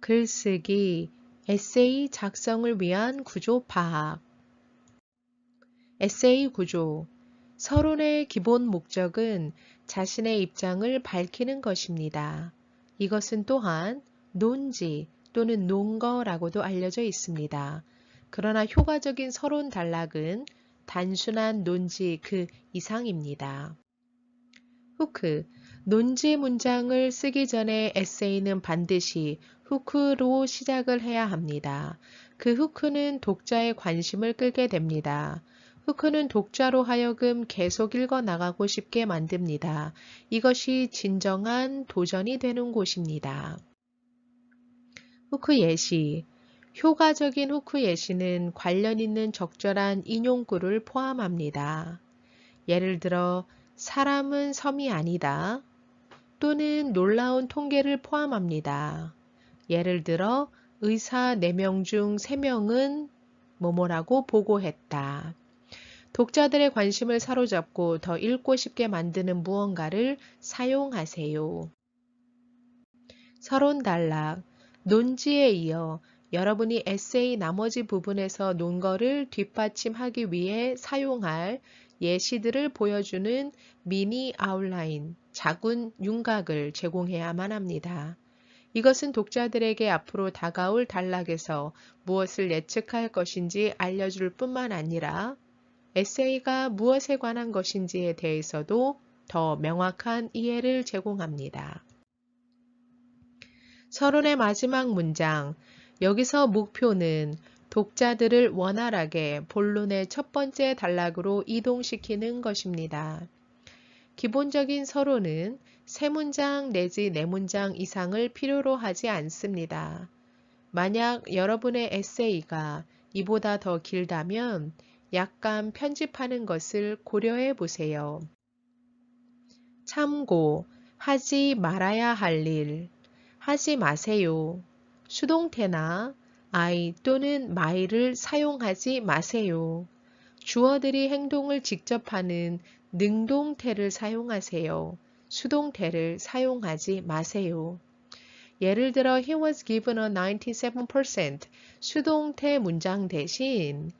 글쓰기, 에세이 작성을 위한 구조 파악. 에세이 구조. 서론의 기본 목적은 자신의 입장을 밝히는 것입니다. 이것은 또한 논지 또는 논거라고도 알려져 있습니다. 그러나 효과적인 서론 단락은 단순한 논지 그 이상입니다. 후크. 논지 문장을 쓰기 전에 에세이는 반드시 후크로 시작을 해야 합니다. 그 후크는 독자의 관심을 끌게 됩니다. 후크는 독자로 하여금 계속 읽어 나가고 싶게 만듭니다. 이것이 진정한 도전이 되는 곳입니다. 후크 예시 효과적인 후크 예시는 관련 있는 적절한 인용구를 포함합니다. 예를 들어 사람은 섬이 아니다 또는 놀라운 통계를 포함합니다. 예를 들어 의사 4명 중 3명은 뭐뭐라고 보고했다. 독자들의 관심을 사로잡고 더 읽고 싶게 만드는 무언가를 사용하세요. 서론 단락, 논지에 이어 여러분이 에세이 나머지 부분에서 논거를 뒷받침하기 위해 사용할 예시들을 보여주는 미니 아웃라인, 작은 윤곽을 제공해야만 합니다. 이것은 독자들에게 앞으로 다가올 단락에서 무엇을 예측할 것인지 알려줄 뿐만 아니라 에세이가 무엇에 관한 것인지에 대해서도 더 명확한 이해를 제공합니다. 서론의 마지막 문장, 여기서 목표는 독자들을 원활하게 본론의 첫 번째 단락으로 이동시키는 것입니다. 기본적인 서론은 세 문장 내지 네 문장 이상을 필요로 하지 않습니다. 만약 여러분의 에세이가 이보다 더 길다면 약간 편집하는 것을 고려해 보세요. 참고, 하지 말아야 할 일, 하지 마세요. 수동태나 I 또는 my를 사용하지 마세요. 주어들이 행동을 직접 하는 능동태를 사용하세요. 수동태를 사용하지 마세요. 예를 들어 he was given a 97% 수동태 문장 대신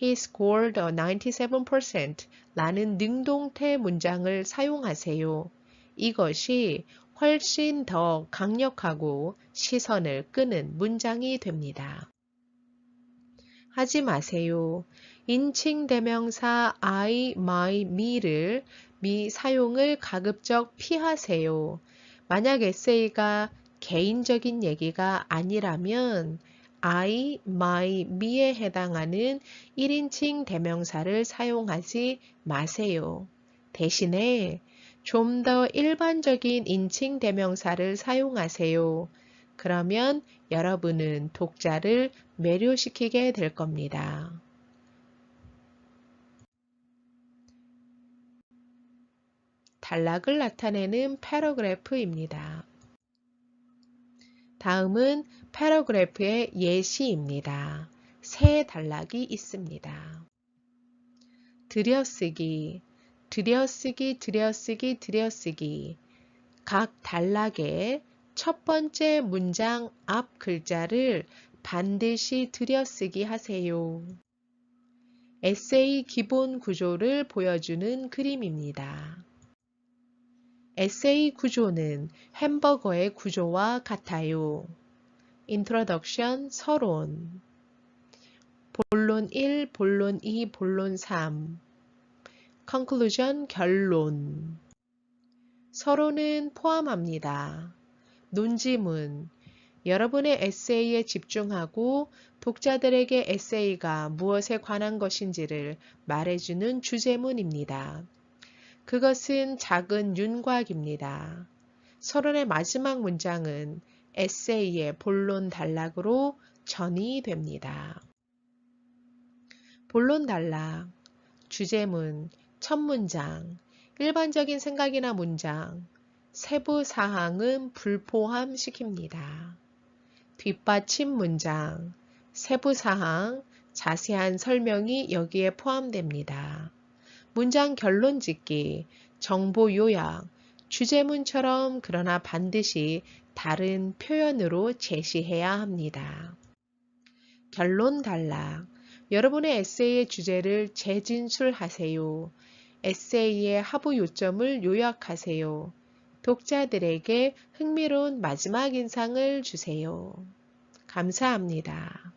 he scored a 97% 라는 능동태 문장을 사용하세요. 이것이 훨씬 더 강력하고 시선을 끄는 문장이 됩니다. 하지 마세요. 인칭 대명사 I, my, me를 미 사용을 가급적 피하세요. 만약 에세이가 개인적인 얘기가 아니라면 I, my, me에 해당하는 1인칭 대명사를 사용하지 마세요. 대신에 좀 더 일반적인 인칭 대명사를 사용하세요. 그러면 여러분은 독자를 매료시키게 될 겁니다. 단락을 나타내는 패러그래프입니다. 다음은 패러그래프의 예시입니다. 세 단락이 있습니다. 들여쓰기, 들여쓰기, 들여쓰기, 들여쓰기. 각 단락의 첫 번째 문장 앞 글자를 반드시 들여쓰기 하세요. 에세이 기본 구조를 보여주는 그림입니다. 에세이 구조는 햄버거의 구조와 같아요. 인트로덕션 서론 본론 1, 본론 2, 본론 3 컨클루전 결론 서론은 포함합니다. 논지문 여러분의 에세이에 집중하고 독자들에게 에세이가 무엇에 관한 것인지를 말해주는 주제문입니다. 그것은 작은 윤곽입니다. 서론의 마지막 문장은 에세이의 본론 단락으로 전이 됩니다. 본론 단락, 주제문, 첫 문장, 일반적인 생각이나 문장, 세부 사항은 불포함 시킵니다. 뒷받침 문장, 세부 사항, 자세한 설명이 여기에 포함됩니다. 문장 결론 짓기, 정보 요약, 주제문처럼 그러나 반드시 다른 표현으로 제시해야 합니다. 결론 단락. 여러분의 에세이의 주제를 재진술하세요. 에세이의 하부 요점을 요약하세요. 독자들에게 흥미로운 마지막 인상을 주세요. 감사합니다.